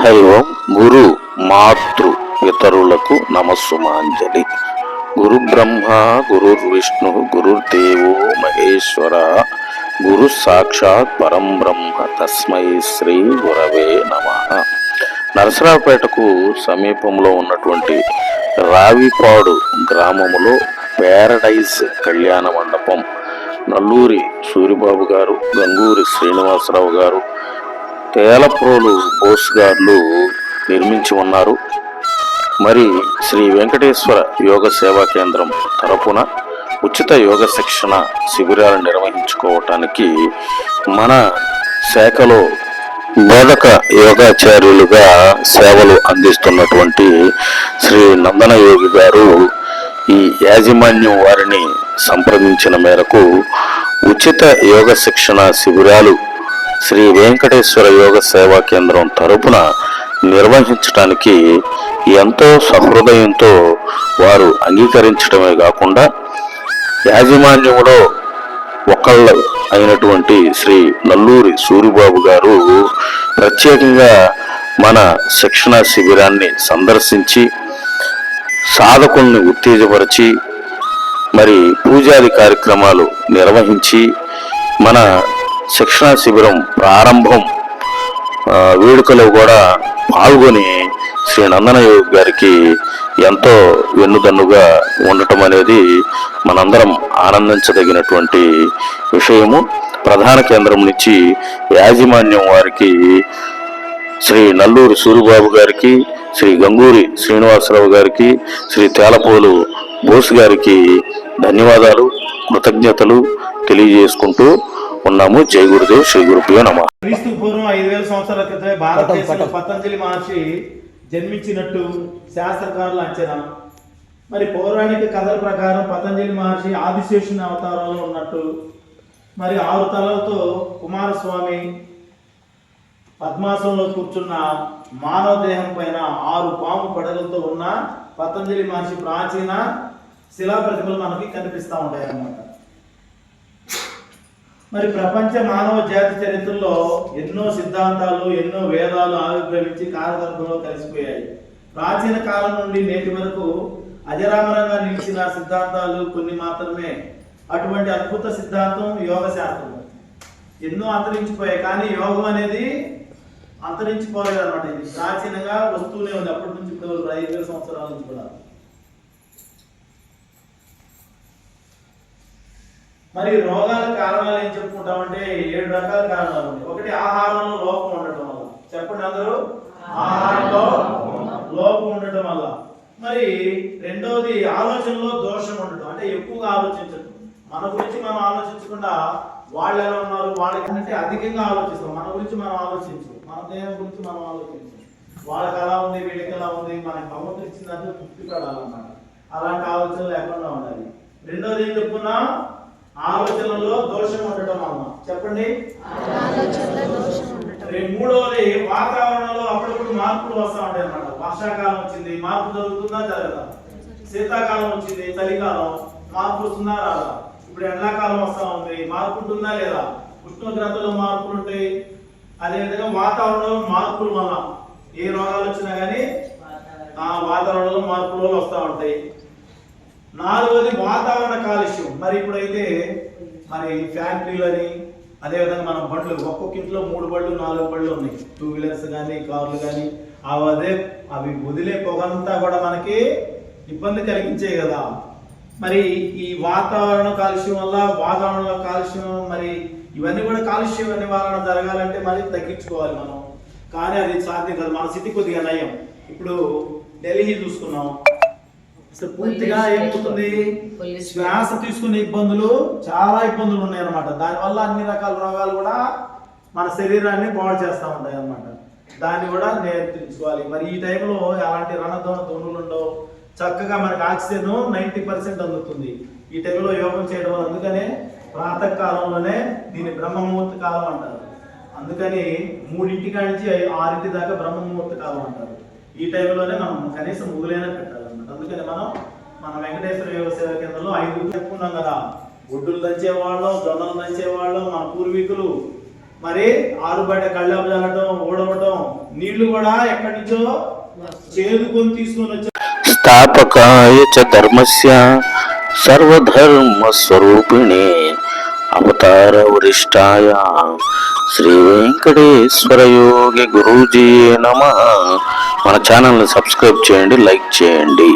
హరి ఓం గురు మాతృ పితరులకు నమస్సుమాంజలి. గురు బ్రహ్మ గురుర్ విష్ణు గురుర్దేవో మహేశ్వర గురు సాక్షాత్ పరం బ్రహ్మ తస్మై శ్రీ గురవే నమ. నరసరావుపేటకు సమీపంలో ఉన్నటువంటి రావిపాడు గ్రామములో ప్యారడైజ్ కళ్యాణ మండపం. నల్లూరి సూరిబాబు గారు గంగూరి శ్రీనివాసరావు గారు తేలప్రోలు బోస్ గారు నిర్మించి ఉన్నారు. మరి శ్రీ వెంకటేశ్వర యోగ సేవా కేంద్రం తరపున ఉచిత యోగ శిక్షణ శిబిరాలు నిర్వహించుకోవటానికి మన శాఖలో బోధక యోగాచార్యులుగా సేవలు అందిస్తున్నటువంటి శ్రీ నందన యోగి గారు ఈ యాజమాన్యం వారిని సంప్రదించిన మేరకు ఉచిత యోగ శిక్షణ శిబిరాలు శ్రీ వెంకటేశ్వర యోగ సేవా కేంద్రం తరపున నిర్వహించడానికి ఎంతో సహృదయంతో వారు అంగీకరించడమే కాకుండా యాజమాన్యంలో ఒకళ్ళు అయినటువంటి శ్రీ నల్లూరి సూరిబాబు గారు ప్రత్యేకంగా మన శిక్షణ శిబిరాన్ని సందర్శించి సాధకుల్ని ఉత్తేజపరిచి మరి పూజాది కార్యక్రమాలు నిర్వహించి మన శిక్షణ శిబిరం ప్రారంభం. వేడుకలో కూడా పాల్గొని శ్రీ నందనయోగి గారికి ఎంతో వెన్నుదన్నుగా ఉండటం అనేది మనందరం ఆనందించదగినటువంటి విషయము. ప్రధాన కేంద్రం నుంచి యాజమాన్యం వారికి శ్రీ నల్లూరి సూరిబాబు గారికి శ్రీ గంగూరి శ్రీనివాసరావు గారికి శ్రీ తేలపోలు బోస్ గారికి ధన్యవాదాలు కృతజ్ఞతలు తెలియజేసుకుంటూ ఉన్నాము. జై గురుదేవ్ శ్రీ గురుభ్యో నమ. క్రీస్తు పూర్వం ఐదు వేల సంవత్సరాల క్రితమే భారతదేశంలో పతంజలి మహర్షి జన్మించినట్టు శాస్త్రకారుల అంచనా మరి పౌరాణిక కథల ప్రకారం పతంజలి మహర్షి ఆదిశేషుని అవతారంలో ఉన్నట్టు మరి ఆరు తలలతో కుమారస్వామి పద్మాసనంలో కూర్చున్న మానవ దేహం పైన ఆరు పాము పడగలతో ఉన్న పతంజలి మహర్షి ప్రాచీన శిలా ప్రతిమలు మనకి కనిపిస్తూ ఉంటాయి అన్నమాట మరి ప్రపంచ మానవ జాతి చరిత్రలో ఎన్నో సిద్ధాంతాలు ఎన్నో వేదాలు ఆవిర్భవించి కాలగర్భంలో కలిసిపోయాయి. ప్రాచీన కాలం నుండి నేటి వరకు అజరామరంగా నిలిచిన సిద్ధాంతాలు కొన్ని మాత్రమే. అటువంటి అద్భుత సిద్ధాంతం యోగ శాస్త్రం ఎన్నో అంతరించిపోయాయి కానీ యోగం అనేది అంతరించిపోలేదు అనమాట ఇది ప్రాచీనంగా వస్తూనే ఉంది. అప్పటి నుంచి ఇప్పుడు ఐదు వేల సంవత్సరాల నుంచి కూడా. మరి రోగాల కారణాలు ఏం చెప్పుకుంటామంటే ఏడు రకాల కారణాలు ఉన్నాయి ఒకటి ఆహారంలో లోపం ఉండటం వల్ల. చెప్పండి అందరూ? ఆహారంలో లోపం ఉండటం వల్ల. మరి రెండవది ఆలోచనలో దోషం ఉండటం. అంటే ఎక్కువగా ఆలోచించడం మన గురించి మనం ఆలోచించకుండా వాళ్ళు ఎలా ఉన్నారు వాళ్ళకి అంటే అధికంగా ఆలోచిస్తాం. మన గురించి మనం ఆలోచించు. మన దేహం గురించి మనం ఆలోచించు. వాళ్ళకి ఎలా ఉంది వీళ్ళకి ఎలా ఉంది మనకి భగవంతుడు ఇచ్చిందంటే తృప్తి పడాలన్నమాట. అలాంటి ఆలోచనలు లేకుండా ఉండాలి. రెండోది ఏం చెప్పుకున్నాం? ఆలోచనలో దోషం ఉండటం అమ్మ చెప్పండి. మూడవది వాతావరణంలో అప్పుడప్పుడు మార్పులు వస్తూ ఉంటాయి అన్నమాట. వర్షాకాలం వచ్చింది మార్పు జరుగుతుందా జరగదా? శీతాకాలం వచ్చింది చలికాలం మార్పు వస్తుందా రాదా? ఇప్పుడు ఎండాకాలం వస్తా ఉంది మార్పు ఉంటుందా లేదా? ఉష్ణోగ్రతలో మార్పులు ఉంటాయి. అదేవిధంగా వాతావరణంలో మార్పుల వల్ల ఏ రోగాలు వచ్చినా కానీ ఆ వాతావరణంలో మార్పుల వస్తూ ఉంటాయి. నాలుగోది వాతావరణ కాలుష్యం. మరి ఇప్పుడైతే మరి ఫ్యాక్టరీలని అదేవిధంగా మనం బండ్లు ఒక్కొక్క ఇంట్లో మూడు బళ్ళు నాలుగు బళ్ళు ఉన్నాయి. టూ వీలర్స్ కానీ కార్లు కానీ అదే అవి వదిలే పొగంతా కూడా మనకి ఇబ్బంది కలిగించే కదా. మరి ఈ వాతావరణ కాలుష్యం వల్ల వాతావరణంలో కాలుష్యం మరి ఇవన్నీ కూడా కాలుష్యం నివారణ జరగాలంటే మరి తగ్గించుకోవాలి మనం. కానీ అది సాధ్యం కాదు. మన సిటీ కొద్దిగా నయం. ఇప్పుడు ఢిల్లీ చూసుకున్నాం. అసలు పూర్తిగా ఏమవుతుంది శ్వాస తీసుకునే ఇబ్బందులు చాలా ఇబ్బందులు ఉన్నాయి అనమాట దానివల్ల అన్ని రకాల రోగాలు కూడా మన శరీరాన్ని పాడు చేస్తూ ఉంటాయి అన్నమాట దాన్ని కూడా నేర్పించుకోవాలి. మరి ఈ టైంలో అలాంటి రణధోన ధ్వనులు ఉండవు. చక్కగా మనకి ఆక్సిజన్ నైంటీ పర్సెంట్ అందుతుంది. ఈ టైంలో యోగం చేయడం వల్ల అందుకనే ప్రాతः కాలంలోనే దీన్ని బ్రహ్మముహూర్త కాలం అంటారు. అందుకని మూడింటి కాడి నుంచి ఆరింటి దాకా బ్రహ్మముహూర్త కాలం అంటారు. ఈ టైంలోనే మనం కనీసం ముగ్గులైనా పెట్టాలన్నమాట అందుకని మనం మన వెంకటేశ్వర యోగ సేవ కేంద్రంలో ఐదు చెప్పుకున్నాం కదా. గుడ్డులు దంచేవాళ్ళం జొన్నలు దంచేవాళ్ళం మన పూర్వీకులు. మరి ఆరు బయట కళ్ళెం చల్లటం ఊడవటం నీళ్ళు కూడా ఎక్కడి నుంచో చేదుకొని తీసుకొని వచ్చారు స్థాపకాయ చ ధర్మస్య సర్వధర్మ స్వరూపిణి అవతార వరిష్టాయ శ్రీ వెంకటేశ్వర యోగి గురూజీ నమ. మన ఛానల్ని సబ్స్క్రైబ్ చేయండి లైక్ చేయండి.